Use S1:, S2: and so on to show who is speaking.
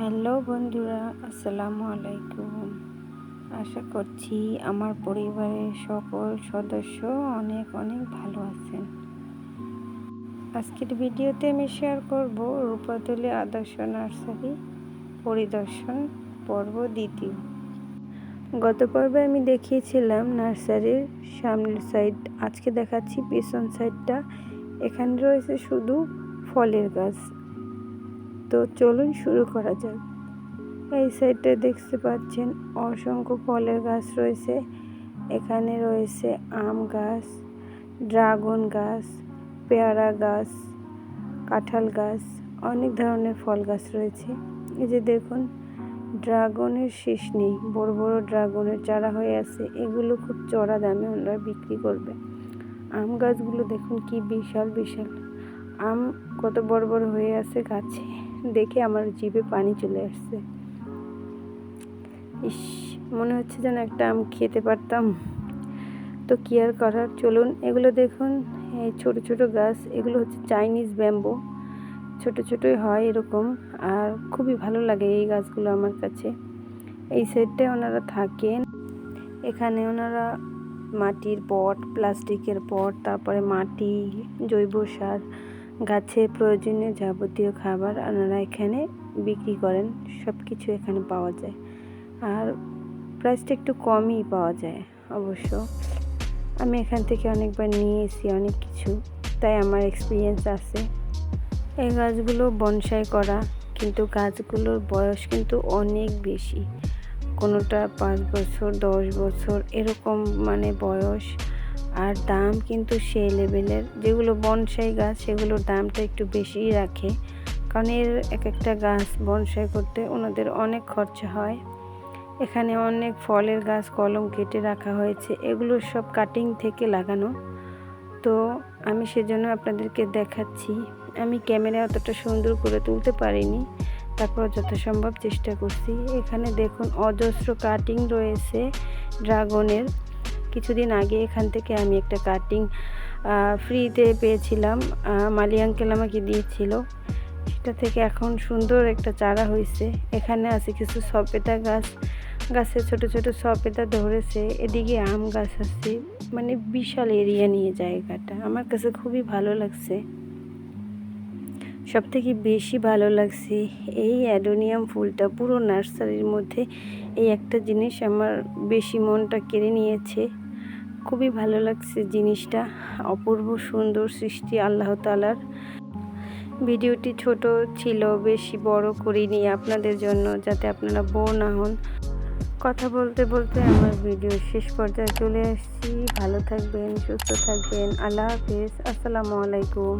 S1: Hello বন্ধুরা, আসসালামু আলাইকুম। আশা করছি আমার পরিবারের সকল সদস্য অনেক অনেক ভালো আছেন। আজকের ভিডিওতে আমি শেয়ার করব রূপাতলি আদর্শ নার্সারি পরিদর্শন পর্ব দ্বিতীয়। গত পর্বে আমি দেখিয়েছিলাম নার্সারির সামনের সাইড আজকে দেখাচ্ছি পিছন সাইডটা এখানে রয়েছে শুধু ফলের গাছ। তো চলুন শুরু করা যাক। এই সাইডে দেখতে পাচ্ছেন অসংখ্য ফলের গাছ রয়েছে। এখানে রয়েছে আম গাছ, ড্রাগন গাছ, পেয়ারা গাছ, কাঁঠাল গাছ, অনেক ধরনের ফল গাছ রয়েছে। এই যে দেখুন, ড্রাগনের শেষ নেই, বড় বড় ড্রাগনের চারা হয়ে আছে। এগুলো খুব চড়া দামে ওনারা বিক্রি করবে। আম গাছগুলো দেখুন কি বিশাল বিশাল। আম কত বড় বড় হয়ে আছে গাছে। দেখে আমার জিভে পানি চলে আসছে। ইস, মনে হচ্ছে যেন একটা আম খেতে পারতাম। তো কি আর করার? চলুন, এগুলো দেখুন। এই ছোট ছোট গাছ, এগুলো হচ্ছে চাইনিজ ব্যাম্বো ছোট ছোটই হয় এরকম, আর খুবই ভালো লাগে এই গাছগুলো আমার কাছে। এই সাইডটায় ওনারা থাকেন। এখানে ওনারা মাটির পট, প্লাস্টিকের পট, তারপরে মাটি, জৈব সার গাছে প্রয়োজনীয় যাবতীয় খাবার ওনারা এখানে বিক্রি করেন সব কিছু এখানে পাওয়া যায়। আর প্রাইসটা একটু কমই পাওয়া যায় অবশ্য। আমি এখান থেকে অনেকবার নিয়ে এসেছি অনেক কিছু, তাই আমার এক্সপিরিয়েন্স আছে। এই গাছগুলো বনসাই করা, কিন্তু গাছগুলোর বয়স কিন্তু অনেক বেশি। কোনোটা পাঁচ বছর, দশ বছর, এরকম মানে বয়স। আর দাম কিন্তু সেই লেভেলের। যেগুলো বনসাই গাছ, সেগুলোর দামটা একটু বেশিই রাখে। কারণ এর এক একটা গাছ বনসাই করতে ওনাদের অনেক খরচা হয়। এখানে অনেক ফলের গাছ, কলম কেটে রাখা হয়েছে। এগুলো সব কাটিং থেকে লাগানো। তো আমি সেজন্য আপনাদেরকে দেখাচ্ছি। আমি ক্যামেরা অতটা সুন্দর করে তুলতে পারিনি। তারপর যথাসম্ভব চেষ্টা করছি। এখানে দেখুন অজস্র কাটিং রয়েছে ড্রাগনের। কিছুদিন আগে এখান থেকে আমি একটা কাটিং ফ্রিতে পেয়েছিলাম। মালি আঙ্কেল আমাকে দিয়েছিল। সেটা থেকে এখন সুন্দর একটা চারা হয়েছে। এখানে আছে কিছু সপেতা গাছ। গাছে ছোট ছোট সপেতা ধরেছে। এদিকে আম গাছ আছে। মানে বিশাল এরিয়া নিয়ে জায়গাটা। আমার কাছে খুবই ভালো লাগছে। সব থেকে বেশি ভালো লাগছে এই অ্যাডোনিয়াম ফুলটা। পুরো নার্সারির মধ্যে এই একটা জিনিস আমার বেশি মনটা কেড়ে নিয়েছে। খুবই ভালো লাগছে জিনিসটা। অপূর্ব সুন্দর সৃষ্টি আল্লাহ তালার ভিডিওটি ছোট ছিল, বেশি বড় করিনি আপনাদের জন্য যাতে আপনারা বোর না হন। কথা বলতে বলতে আমার ভিডিও শেষ পর্যায়ে চলে আসছি ভালো থাকবেন, সুস্থ থাকবেন। আল্লাহ হাফিজ। আসসালামু আলাইকুম।